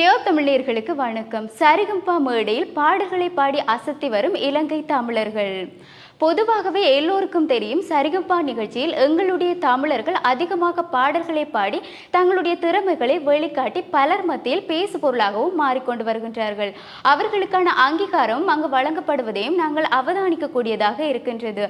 Steve தமிழர்களுக்கு வணக்கம். சரிகம்பா மேடையில் பாடல்களை பாடி அசத்தி வரும் இலங்கை தமிழர்கள். பொதுவாகவே எல்லோருக்கும் தெரியும் சரிகப்பா நிகழ்ச்சியில் எங்களுடைய தமிழர்கள் அதிகமாக பாடல்களை பாடி தங்களுடைய திறமைகளை வெளிக்காட்டி பலர் மத்தியில் பேசு பொருளாகவும் மாறிக்கொண்டு வருகின்றார்கள். அவர்களுக்கான அங்கீகாரமும் அங்கு வழங்கப்படுவதையும் நாங்கள் அவதானிக்கக்கூடியதாக இருக்கின்றது.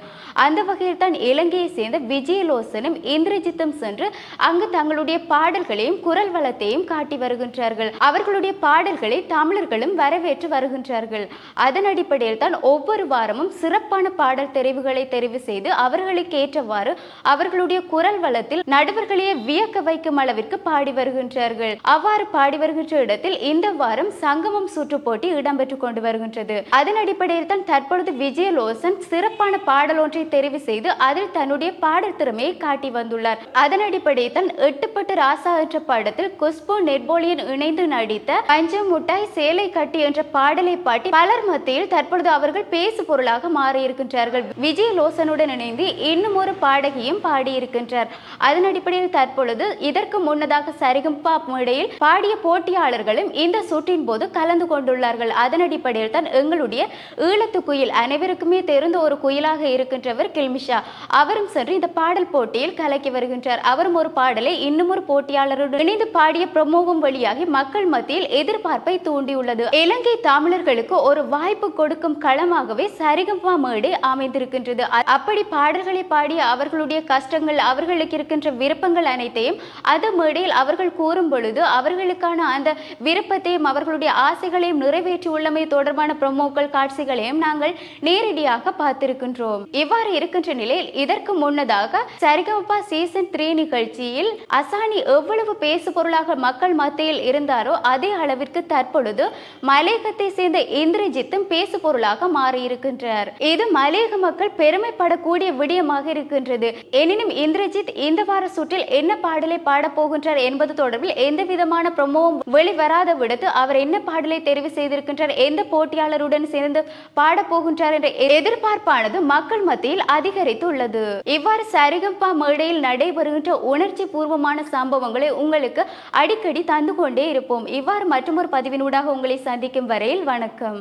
அந்த வகையில் தான் இலங்கையை சேர்ந்த விஜயலோசனும் இந்திரஜித்தும் சென்று அங்கு தங்களுடைய பாடல்களையும் குரல் வளத்தையும் காட்டி வருகின்றார்கள். அவர்களுடைய பாடல்களை தமிழர்களும் வரவேற்று வருகின்றார்கள். அதன் அடிப்படையில் தான் ஒவ்வொரு வாரமும் சிறப்பான பாடல் பாடல் தெரிவுகளை தெரிவு செய்து அவர்களுக்கு ஏற்றவாறு அவர்களுடைய குரல் வளத்தில் நடுவர்களையே வியக்க வைக்கும் அளவிற்கு பாடி வருகின்றார்கள். அவ்வாறு பாடி வருகின்ற இடத்தில் இந்த வாரம் சங்கமம் சுற்று போட்டி இடம்பெற்றுக் கொண்டு வருகின்றது. அதன் அடிப்படையில் தான் தற்பொழுது விஜயலோசன் சிறப்பான பாடல் ஒன்றை தெரிவு செய்து அதில் தன்னுடைய பாடல் திறமையை காட்டி வந்துள்ளார். அதன் அடிப்படையில் தான் எட்டுப்பட்டு ராசா என்ற பாடத்தில் குஷ்பு நெட்போலியன் இணைந்து நடித்த பஞ்சு முட்டாய் சேலை கட்டி என்ற பாடலை பாட்டி பலர் மத்தியில் தற்பொழுது அவர்கள் பேசு பொருளாக மாறியிருக்கின்றார்கள். அவர்கள் விஜய் லோசனுடன் இணைந்து இன்னும் ஒரு பாடகியும் பாடியிருக்கின்றார். அதன் அடிப்படையில் தற்பொழுது இதற்கு முன்னதாக சரிகம்பா மேடையில் பாடிய போட்டியாளர்களும் இந்த சுற்றின் போது கலந்து கொண்டுள்ளார்கள். அதன் அடிப்படையில் தான் எங்களுடைய ஈழத்து குயில் அனைவருக்குமே தெரிந்த ஒரு குயிலாக இருக்கின்றவர் கில்மிஷா. அவரும் சென்று இந்த பாடல் போட்டியில் கலக்கி வருகின்றார். அவரும் ஒரு பாடலை இன்னும் ஒரு போட்டியாளருடன் இணைந்து பாடிய பிரமோகம் வழியாகி மக்கள் மத்தியில் எதிர்பார்ப்பை தூண்டியுள்ளது. இலங்கை தமிழர்களுக்கு ஒரு வாய்ப்பு கொடுக்கும் களமாகவே சரிகம்பா மேடை அமைந்திருக்கின்றது. அப்படி பாடல்களை பாடி அவர்களுடைய கஷ்டங்கள் அவர்களுக்கு இருக்கின்ற விருப்பங்கள் அனைத்தையும் அது மேடையில் அவர்கள் கூறும் பொழுது அவர்களுக்கான அந்த விருப்பத்தையும் அவர்களுடைய ஆசைகளையும் நிறைவேற்றி உள்ளமை தொடர்பான ப்ரொமோக்கள் காட்சிகளையும் நாங்கள் நேரடியாக பார்த்திருக்கின்றோம். இவ்வாறு இருக்கின்ற நிலையில் இதற்கு முன்னதாக சரிகமபா சீசன் த்ரீ நிகழ்ச்சியில் அசானி எவ்வளவு பேசு பொருளாக மக்கள் மத்தியில் இருந்தாரோ அதே அளவிற்கு தற்பொழுது மலையகத்தை சேர்ந்த இந்திரஜித்தும் பேசு பொருளாக மாறியிருக்கின்றார். இது மலை அநேக மக்கள் பெருமைப்படக்கூடிய விடயமாக இருக்கின்றது. எனினும் இந்திரஜித் இந்த வார சுற்றில் என்ன பாடலை பாடப் போகின்றார் என்பது தொடர்பில் எந்த விதமான ப்ரொமோவும் வெளிவராத விடத்து அவர் என்ன பாடலை தெரிவு செய்திருக்கின்றார் எந்த போட்டியாளருடன் சேர்ந்து பாடப் போகின்றார் என்ற எதிர்பார்ப்பானது மக்கள் மத்தியில் அதிகரித்துள்ளது. இவ்வாறு சரிகம்பா மேடையில் நடைபெறுகின்ற உணர்ச்சி பூர்வமான சம்பவங்களை உங்களுக்கு அடிக்கடி தந்து கொண்டே இருப்போம். இவ்வாறு மற்றொரு பதிவினூடாக உங்களை சந்திக்கும் வரையில் வணக்கம்.